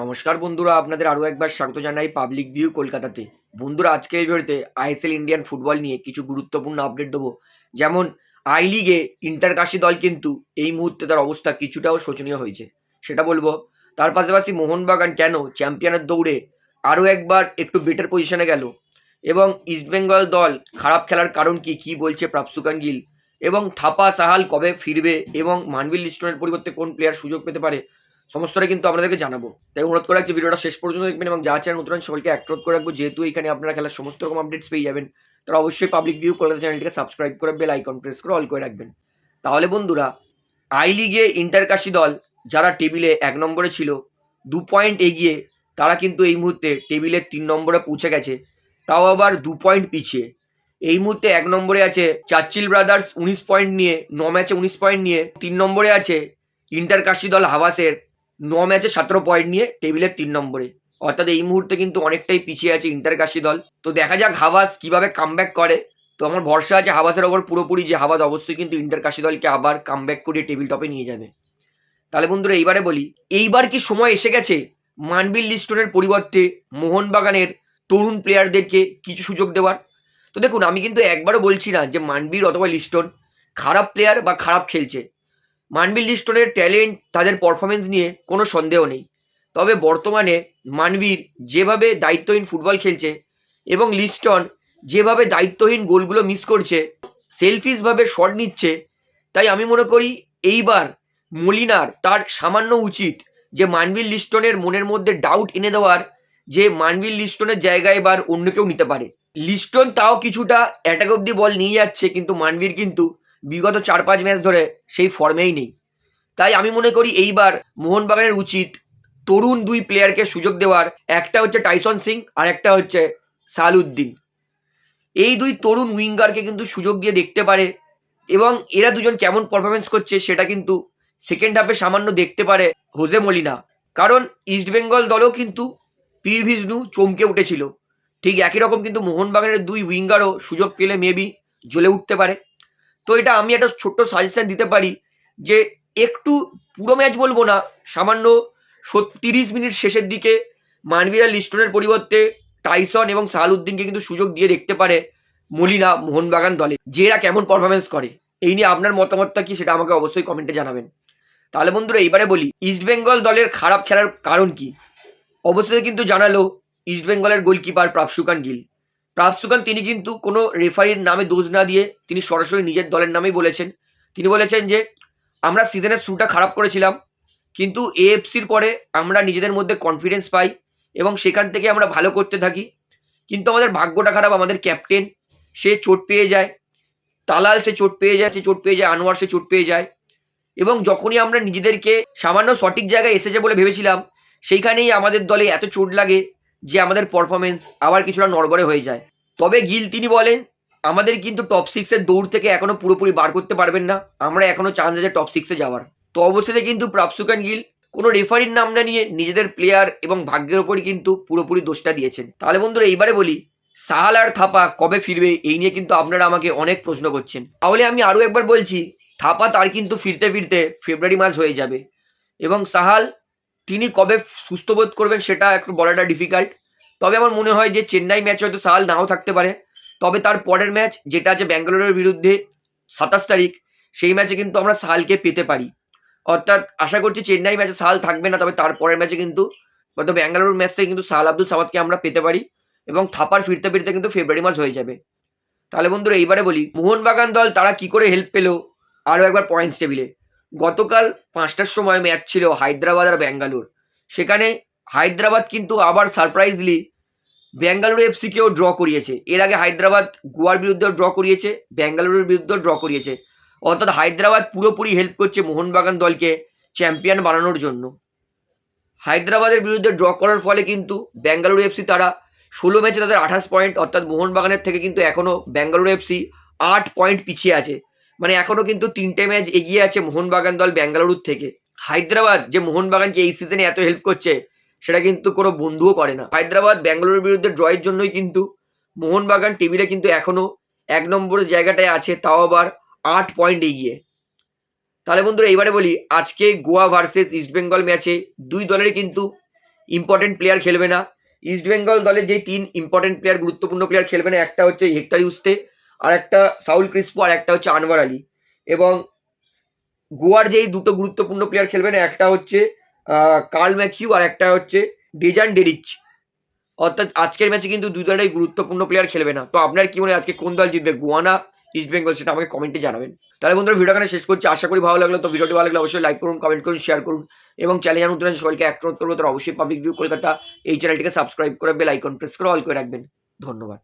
নমস্কার বন্ধুরা, আপনাদের আরও একবার স্বাগত জানাই পাবলিক ভিউ কলকাতাতে। বন্ধুরা, আজকের এই ভিডিওতে আইএসএল ইন্ডিয়ান ফুটবল নিয়ে কিছু গুরুত্বপূর্ণ আপডেট দেবো। যেমন আই লিগে ইন্টারকাশি দল কিন্তু এই মুহূর্তে তার অবস্থা কিছুটাও শোচনীয় হয়েছে। সেটা বলব, তার পাশাপাশি মোহনবাগান কেন চ্যাম্পিয়নের দৌড়ে আরও একবার একটু বেটার পজিশনে গেল? এবং ইস্টবেঙ্গল দল খারাপ খেলার কারণ কি কি বলছে প্রাপসুকান গিল এবং থাপা সাহাল কবে ফিরবে? এবং মানবিল লিস্টনের পরিবর্তে কোন প্লেয়ার সুযোগ পেতে পারে? সমস্তটা কিন্তু আপনাদেরকে জানাব। তাই অনুরোধ করে রাখছি ভিডিওটা শেষ পর্যন্ত দেখবেন এবং যা চ্যানেল নতুন সকলকে অ্যাক্রোধ করে রাখব। যেহেতু এখানে আপনারা খেলার সমস্ত রকম আপডেটস পেয়ে যাবেন, তারা অবশ্যই পাবলিক ভিউ কলকাতা চ্যানেলটিকে সাবস্ক্রাইব করে বেল আইকন প্রেস করে অল করে রাখবেন। তাহলে বন্ধুরা আই লিগে ইন্টারকাশি দল যারা টেবিলে এক নম্বরে ছিল, দু পয়েন্ট এগিয়ে তারা কিন্তু এই মুহূর্তে টেবিলের তিন নম্বরে পৌঁছে গেছে। তাও আবার দু পয়েন্ট পিছিয়ে। এই মুহূর্তে এক নম্বরে আছে চার্চিল ব্রাদার্স উনিশ পয়েন্ট নিয়ে, ন ম্যাচে উনিশ পয়েন্ট নিয়ে, তিন নম্বরে আছে ইন্টারকাশি দল হাওয়াসের ন ম্যাচে সতেরো পয়েন্ট নিয়ে টেবিলের তিন নম্বরে। অর্থাৎ এই মুহূর্তে কিন্তু অনেকটাই পিছিয়ে আছে ইন্টারকাশি দল। তো দেখা যাক হাওয়াস কীভাবে কামব্যাক করে। তো আমার ভরসা আছে হাওয়াসের ওপর পুরোপুরি যে হাওয়াস অবশ্যই কিন্তু ইন্টারকাশি দলকে আবার কামব্যাক করে টেবিল টপে নিয়ে যাবে। তাহলে বন্ধুরা এইবারে বলি, এইবার কি সময় এসে গেছে? মানবিল লিস্টনের পরিবর্তে মোহনবাগানের তরুণ প্লেয়ারদেরকে কিছু সুযোগ দেওয়ার। তো দেখুন, আমি কিন্তু একবারও বলছি না যে মানবীর অথবা লিস্টন খারাপ প্লেয়ার বা খারাপ খেলছে। মানবীর লিস্টনের ট্যালেন্ট তাদের পারফরমেন্স নিয়ে কোনো সন্দেহ নেই। তবে বর্তমানে মানবীর যেভাবে দায়িত্বহীন ফুটবল খেলছে এবং লিস্টন যেভাবে দায়িত্বহীন গোলগুলো মিস করছে সেলফিশভাবে শট নিচ্ছে, তাই আমি মনে করি এইবার মলিনার তার সামান্য উচিত যে মানবীর লিস্টনের মনের মধ্যে ডাউট এনে দেওয়ার, যে মানবীর লিস্টনের জায়গায় এবার অন্য কেউ নিতে পারে। লিস্টন তাও কিছুটা অ্যাটাক অব্দি বল নিয়ে যাচ্ছে, কিন্তু মানবীর কিন্তু বিগত চার পাঁচ ম্যাচ ধরে সেই ফর্মেই নেই। তাই আমি মনে করি এইবার মোহনবাগানের উচিত তরুণ দুই প্লেয়ারকে সুযোগ দেওয়ার, একটা হচ্ছে টাইসন সিং আর একটা হচ্ছে সালউদ্দিন এই দুই তরুণ উইঙ্গারকে কিন্তু সুযোগ দিয়ে দেখতে পারে এবং এরা দুজন কেমন পারফরমেন্স করছে সেটা কিন্তু সেকেন্ড হাফে সামান্য দেখতে পারে হোজে মলিনা। কারণ ইস্টবেঙ্গল দলও কিন্তু পি ভিষ্ণু চমকে উঠেছিল। ঠিক একই রকম কিন্তু মোহনবাগানের দুই উইঙ্গারও সুযোগ পেলে মেবি জ্বলে উঠতে পারে। তো এটা আমি একটা ছোট্ট সাজেশন দিতে পারি যে একটু পুরো ম্যাচ বলব না, সামান্য তিরিশ মিনিট শেষের দিকে মানবীরা লিস্টনের পরিবর্তে টাইসন এবং সাহালুদ্দিনকে কিন্তু সুযোগ দিয়ে দেখতে পারে মলিনা মোহনবাগান দলে, যে এরা কেমন পারফরমেন্স করে। এই নিয়ে আপনার মতামতটা কি সেটা আমাকে অবশ্যই কমেন্টে জানাবেন। তাহলে বন্ধুরা, এইবারে বলি ইস্টবেঙ্গল দলের খারাপ খেলার কারণ কি? অবশ্যই কিন্তু জানালো ইস্টবেঙ্গলের গোলকিপার প্রাপসুকান গিল প্রাপসুকান তিনি কিন্তু কোনো রেফারির নামে দোষ না দিয়ে তিনি সরাসরি নিজের দলের নামেই বলেছেন। তিনি বলেছেন যে, আমরা সিজনের শুরুটা খারাপ করেছিলাম, কিন্তু এএফসির পরে আমরা নিজেদের মধ্যে কনফিডেন্স পাই এবং সেখান থেকে আমরা ভালো করতে থাকি। কিন্তু আমাদের ভাগ্যটা খারাপ, আমাদের ক্যাপ্টেন সে চোট পেয়ে যায়, তালাল সে চোট পেয়ে যায়, সে চোট পেয়ে যায়, আনোয়ার সে চোট পেয়ে যায়। এবং যখনই আমরা নিজেদেরকে সামান্য সঠিক জায়গায় এসেছে বলে ভেবেছিলাম, সেইখানেই আমাদের দলে এত চোট লাগে যে আমাদের পারফরমেন্স আবার কিছুটা নড়বড়ে হয়ে যায়। তবে গিল তিনি বলেন, আমাদের কিন্তু টপ সিক্সের দৌড় থেকে এখনও পুরোপুরি বার করতে পারবেন না, আমরা এখনও চান্স আছে টপ সিক্সে যাওয়ার। তো অবশ্যই কিন্তু প্রাপসুকান গিল কোনো রেফারির নাম না নিয়ে নিজেদের প্লেয়ার এবং ভাগ্যের ওপরই কিন্তু পুরোপুরি দোষটা দিয়েছেন। তাহলে বন্ধুরা, এইবারে বলি, সাহাল আর থাপা কবে ফিরবে এই নিয়ে কিন্তু আপনারা আমাকে অনেক প্রশ্ন করছেন। তাহলে আমি আরও একবার বলছি, থাপা তার কিন্তু ফিরতে ফিরতে ফেব্রুয়ারি মাস হয়ে যাবে এবং সাহাল তিনি কবে সুস্থ বোধ করবেন সেটা একটু বলাটা ডিফিকাল্ট তবে আমার মনে হয় যে চেন্নাই ম্যাচ হয়তো সাহাল নাও থাকতে পারে। তবে তার পরের ম্যাচ যেটা আছে ব্যাঙ্গালোরের বিরুদ্ধে সাতাশ তারিখ, সেই ম্যাচে কিন্তু আমরা সাহালকে পেতে পারি। অর্থাৎ আশা করছি চেন্নাই ম্যাচে সাহাল থাকবে না, তবে তার পরের ম্যাচে কিন্তু হয়তো ব্যাঙ্গালোর ম্যাচ থেকে কিন্তু সাহাল আব্দুল সামাদকে আমরা পেতে পারি এবং থাপার ফিরতে ফিরতে কিন্তু ফেব্রুয়ারি মাস হয়ে যাবে। তাহলে বন্ধুরা, এইবারে বলি, মোহনবাগান দল তারা কি করে হেল্প পেল? আরও একবার পয়েন্টস টেবিলে গতকাল পাঁচটার সময় ম্যাচ ছিল হায়দ্রাবাদ আর ব্যাঙ্গালোর। সেখানে হায়দ্রাবাদ কিন্তু আবার সারপ্রাইজলি ব্যাঙ্গালুরু এফসিকেও ড্র করিয়েছে। এর আগে হায়দ্রাবাদ গোয়ার বিরুদ্ধেও ড্র করিয়েছে, ব্যাঙ্গালুরুর বিরুদ্ধেও ড্র করিয়েছে। অর্থাৎ হায়দ্রাবাদ পুরোপুরি হেল্প করছে মোহনবাগান দলকে চ্যাম্পিয়ন বানানোর জন্য। হায়দ্রাবাদের বিরুদ্ধে ড্র করার ফলে কিন্তু ব্যাঙ্গালুরু এফসি তারা ষোলো ম্যাচে তাদের আঠাশ পয়েন্ট অর্থাৎ মোহনবাগানের থেকে কিন্তু এখনও ব্যাঙ্গালুরু এফসি আট পয়েন্ট পিছিয়ে আছে। মানে এখনও কিন্তু তিনটে ম্যাচ এগিয়ে আছে মোহনবাগান দল ব্যাঙ্গালুরুর থেকে। হায়দ্রাবাদ যে মোহনবাগানকে এই সিজনে এত হেল্প করছে, সেটা কিন্তু কোনো বন্ধুও করে না। হায়দ্রাবাদ ব্যাঙ্গালুরুর বিরুদ্ধে ড্রয়ের জন্যই কিন্তু মোহনবাগান টেবিলে কিন্তু এখনও এক নম্বরের জায়গাটায় আছে, তাও আবার আট পয়েন্ট এগিয়ে। তাহলে বন্ধুরা, এইবারে বলি, আজকে গোয়া ভার্সেস ইস্টবেঙ্গল ম্যাচে দুই দলেরই কিন্তু ইম্পর্টেন্ট প্লেয়ার খেলবে না। ইস্ট বেঙ্গল দলের যেই তিন ইম্পর্টেন্ট প্লেয়ার গুরুত্বপূর্ণ প্লেয়ার খেলবে না, একটা হচ্ছে হেক্টর ইউস্তে আর একটা সাউল ক্রিস্পো আর একটা হচ্ছে আনোয়ার আলী। এবং গোয়ার যেই দুটো গুরুত্বপূর্ণ প্লেয়ার খেলবেন, একটা হচ্ছে কার্ল ম্যাকিউ আর একটা হচ্ছে ডেজান ডেরিচ। অর্থাৎ আজকের ম্যাচে কিন্তু দুই দলের গুরুত্বপূর্ণ প্লেয়ার খেলবে না। তো আপনার কি মনে হয়, আজকে কোন দল জিতবে, গোয়ানা, ইস্ট বেঙ্গল, সেটা আমাকে কমেন্টে জানাবেন। তাহলে বন্ধুরা ভিডিও এখানে শেষ করছি। আশা করি ভালো লাগল। তো ভিডিওটি ভালো লাগলে অবশ্যই লাইক করুন কমেন্ট করুন শেয়ার করুন। এবং চ্যানেল নতুন সবাইকে এক করব। তারা অবশ্যই পাবলিক ভিউ কলকাতা, এই চ্যানেলটিকে সাবস্ক্রাইব করে বেল আইকন প্রেস করে অল করে রাখবেন। ধন্যবাদ।